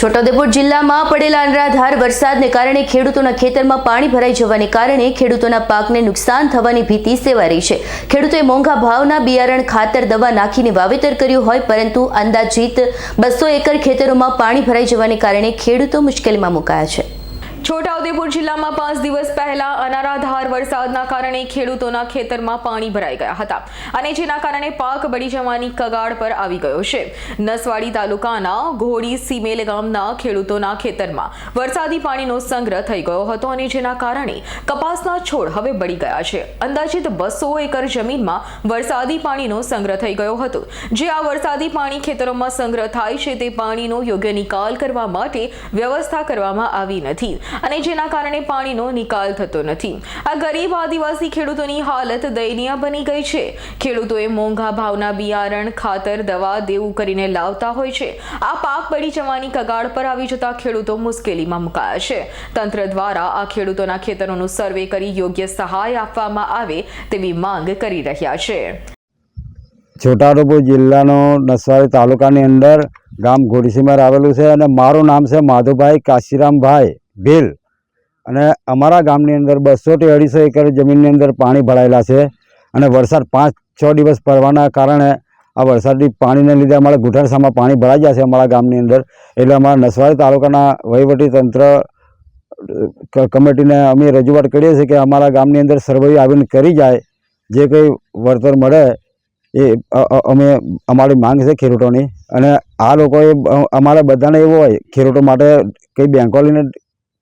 છોટાઉદેપુર જિલ્લામાં પડેલા અનરાધાર વરસાદને કારણે ખેડૂતોના ખેતરમાં પાણી ભરાઈ જવાને કારણે ખેડૂતોના પાકને નુકસાન થવાની ભીતિ સેવાઈ છે. ખેડૂતોએ મોંઘા ભાવના બિયારણ, ખાતર, દવા નાખીને વાવેતર કર્યું હોય, પરંતુ અંદાજિત બસો એકર ખેતરોમાં પાણી ભરાઈ જવાને કારણે ખેડૂતો મુશ્કેલીમાં મુકાયા છે. છોટાઉદેપુર જિલ્લામાં દિવસ પહેલા અનારાધાર વરસાદના કારણે ખેડૂતોના ખેતરમાં પાણી ભરાઈ ગયા હતા અને જેના કારણે પાક બળી જવાની કગાડ પર આવી ગયો છે. નસવાડી તાલુકાના ઘોડી સીમેલ ગામના ખેડૂતોના ખેતરમાં વરસાદી પાણીનો સંગ્રહ થઈ ગયો હતો અને જેના કારણે કપાસના છોડ હવે બળી ગયા છે. અંદાજિત બસો એકર જમીનમાં વરસાદી પાણીનો સંગ્રહ થઈ ગયો હતો. જે આ વરસાદી પાણી ખેતરોમાં સંગ્રહ થાય છે તે પાણીનો યોગ્ય નિકાલ કરવા માટે વ્યવસ્થા કરવામાં આવી નથી અને જેના કારણે પાણીનો નિકાલ થતો નથી. આ ગરીબ આદિવાસી ખેડૂતોની હાલત દયનીય બની ગઈ છે. ખેડૂતોએ મોંઘા ભાવના બિયારણ, ખાતર, દવા, દેવું કરીને લાવતા હોય છે. આ પાક બળી જવાની કગાળ પર આવી જતા ખેડૂતો મુશ્કેલીમાં મુકાયા છે. તંત્ર દ્વારા આ ખેડૂતોના ખેતરોનું સર્વે કરી યોગ્ય સહાય આપવામાં આવે તેવી માંગ કરી રહ્યા છે. છોટાઉદેપુર જિલ્લાનો નસવાડી તાલુકાની અંદર ગામ ઘોડીસીમાર આવેલું છે અને મારું નામ છે માધુભાઈ કાશીરામભાઈ ભીલ. અને અમારા ગામની અંદર બસોથી અઢીસો એકર જમીનની અંદર પાણી ભરાયેલા છે અને વરસાદ પાંચ, છ દિવસ પડવાના કારણે આ વરસાદી પાણીને લીધે અમારા ઘૂંટણસામાં પાણી ભરાઈ ગયા છે અમારા ગામની અંદર. એટલે અમારા નસવાડી તાલુકાના તંત્ર કમિટીને અમે રજૂઆત કરીએ છીએ કે અમારા ગામની અંદર સર્વે આવીને કરી જાય. જે કંઈ વળતર મળે એ અમે અમારી માંગ છે ખેડૂતોની. અને આ લોકોએ અમારે બધાને એવું હોય, ખેડૂતો માટે કંઈ બેંકો લઈને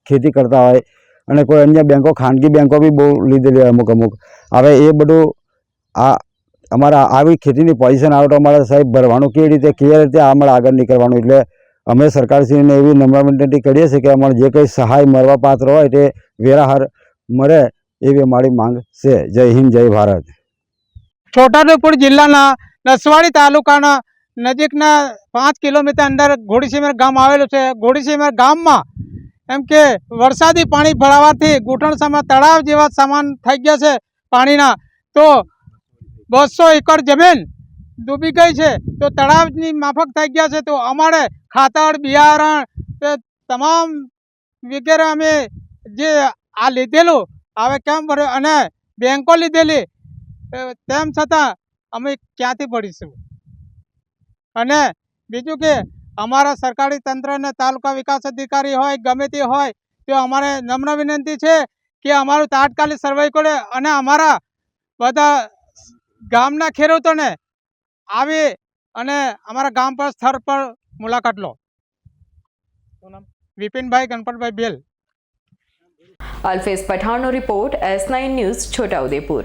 ખેતી કરતા હોય અને કોઈ અન્ય બેંકો, ખાનગી બેંકો બી બહુ લીધેલી અમુક અમુક. હવે એ બધું આ અમારા આવી ખેતીની પોઝિશન આવે તો અમારે સાહેબ ભરવાનું કેવી રીતે કેવી રીતે અમારે આગળ નીકળવાનું? એટલે અમે સરકારશ્રીને એવી નમ્ર વિનંતી કરીએ છીએ કે અમારે જે કંઈ સહાય મળવા પાત્ર હોય તે વેરાહાર મળે એવી અમારી માંગ છે. જય હિન્દ, જય ભારત. છોટાઉદેપુર જિલ્લાના નસવાડી તાલુકાના નજીકના પાંચ કિલોમીટર અંદર ઘોડીસીમેર ગામ આવેલું છે. ઘોડીસીમેર ગામમાં એમ કે વરસાદી પાણી ભરાવાથી ઘૂંટણસામાં તળાવ જેવા સામાન થઈ ગયા છે પાણીના. તો બસો એકર જમીન ડૂબી ગઈ છે. તો તળાવની માફક થઈ ગયા છે. તો અમારે ખાતર, બિયારણ તમામ વગેરે અમે જે આ લીધેલું, હવે કેમ ભર્યું અને બેંકો લીધેલી તેમ છતાં અમે ક્યાંથી ભરીશું? અને બીજું કે અમારા સરકારી તંત્રને તાલુકા વિકાસ અધિકારી હોય ગમે તે હોય તો અમારે નમ્ર વિનંતી છે કે અમારું તાત્કાલિક સર્વે કરે અને અમારા બધા ગામના ખેડૂતોને આવી અને અમારા ગામ પર સ્થળ પર મુલાકાત લો. Vipinbhai Ganpatbhai Bel. Alfez પઠાણનો report S nine news Chhotaudepur.